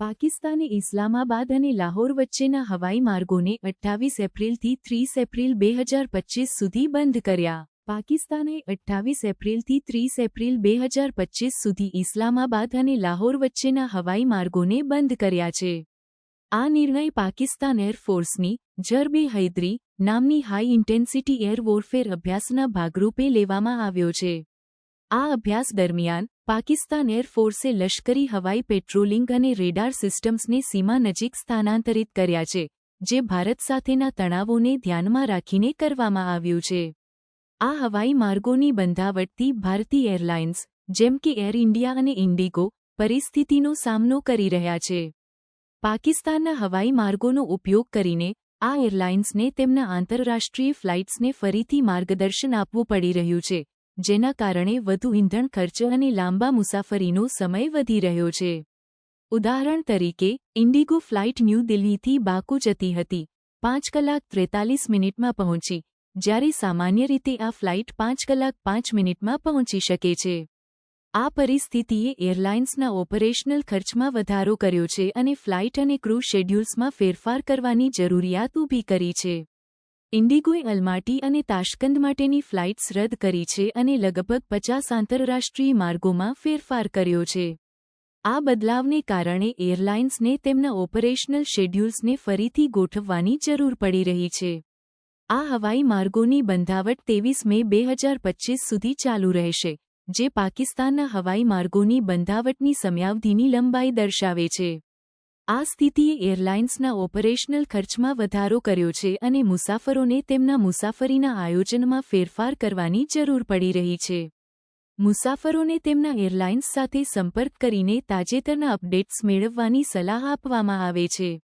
પાકિસ્તાને ઇસ્લામાબાદ અને લાહોર વચ્ચેના હવાઈ માર્ગોને અઠ્ઠાવીસ એપ્રિલથી ત્રીસ એપ્રિલ બે હજાર પચીસ સુધી બંધ કર્યા. પાકિસ્તાને અઠ્ઠાવીસ એપ્રિલથી ત્રીસ એપ્રિલ બે હજાર પચીસ સુધી ઇસ્લામાબાદ અને લાહોર વચ્ચેના હવાઈ માર્ગોને બંધ કર્યા છે. આ નિર્ણય પાકિસ્તાન એરફોર્સની જરબે હૈદરી નામની હાઈ ઇન્ટેન્સિટી એર વોરફેર અભ્યાસના ભાગરૂપે લેવામાં આવ્યો છે. આ અભ્યાસ દરમિયાન પાકિસ્તાન એરફોર્સે લશ્કરી હવાઈ પેટ્રોલિંગ અને રેડાર સિસ્ટમ્સને સીમા નજીક સ્થાનાંતરિત કર્યા છે, જે ભારત સાથેના તણાવોને ધ્યાનમાં રાખીને કરવામાં આવ્યું છે. આ હવાઈ માર્ગોની બંધાવટથી ભારતીય એરલાઇન્સ, જેમ કે એર ઇન્ડિયા અને ઇન્ડિગો, પરિસ્થિતિનો સામનો કરી રહ્યા છે. પાકિસ્તાનના હવાઈ માર્ગોનો ઉપયોગ કરીને, આ એરલાઇન્સને તેમના આંતરરાષ્ટ્રીય ફ્લાઇટ્સને ફરીથી માર્ગદર્શન આપવું પડી રહ્યું છે જેના કારણે વધુ ઇંધણ ખર્ચ અને લાંબા મુસાફરીનો સમય વધી રહ્યો છે. ઉદાહરણ તરીકે, ઇન્ડિગો ફ્લાઇટ ન્યૂ દિલ્હીથી બાકુ જતી હતી, પાંચ કલાક ત્રેતાલીસ મિનિટમાં પહોંચી, જ્યારે સામાન્ય રીતે આ ફ્લાઇટ પાંચ કલાક પાંચ મિનિટમાં પહોંચી શકે છે. આ પરિસ્થિતિએ એરલાઇન્સના ઓપરેશનલ ખર્ચમાં વધારો કર્યો છે અને ફ્લાઇટ અને ક્રૂ શેડ્યુલ્સમાં ફેરફાર કરવાની જરૂરિયાત ઊભી કરી છે. ઇન્ડિગોએ અલમાટી અને તાશ્કંદ માટેની ફ્લાઇટ્સ રદ કરી છે અને લગભગ પચાસ આંતરરાષ્ટ્રીય માર્ગોમાં ફેરફાર કર્યો છે. આ બદલાવને કારણે એરલાઇન્સને તેમના ઓપરેશનલ શેડ્યુલ્સને ફરીથી ગોઠવવાની જરૂર પડી રહી છે. આ હવાઈ માર્ગોની બંધાવટ ત્રેવીસ મે બે હજાર પચીસ સુધી ચાલુ રહેશે, જે પાકિસ્તાનના હવાઈ માર્ગોની બંધાવટની સમયાવધિની લંબાઈ દર્શાવે છે. આ સ્થિતિએ એરલાઇન્સના ઓપરેશનલ ખર્ચમાં વધારો કર્યો છે અને મુસાફરોને તેમના મુસાફરીના આયોજનમાં ફેરફાર કરવાની જરૂર પડી રહી છે. મુસાફરોને તેમના એરલાઇન્સ સાથે સંપર્ક કરીને તાજેતરના અપડેટ્સ મેળવવાની સલાહ આપવામાં આવે છે.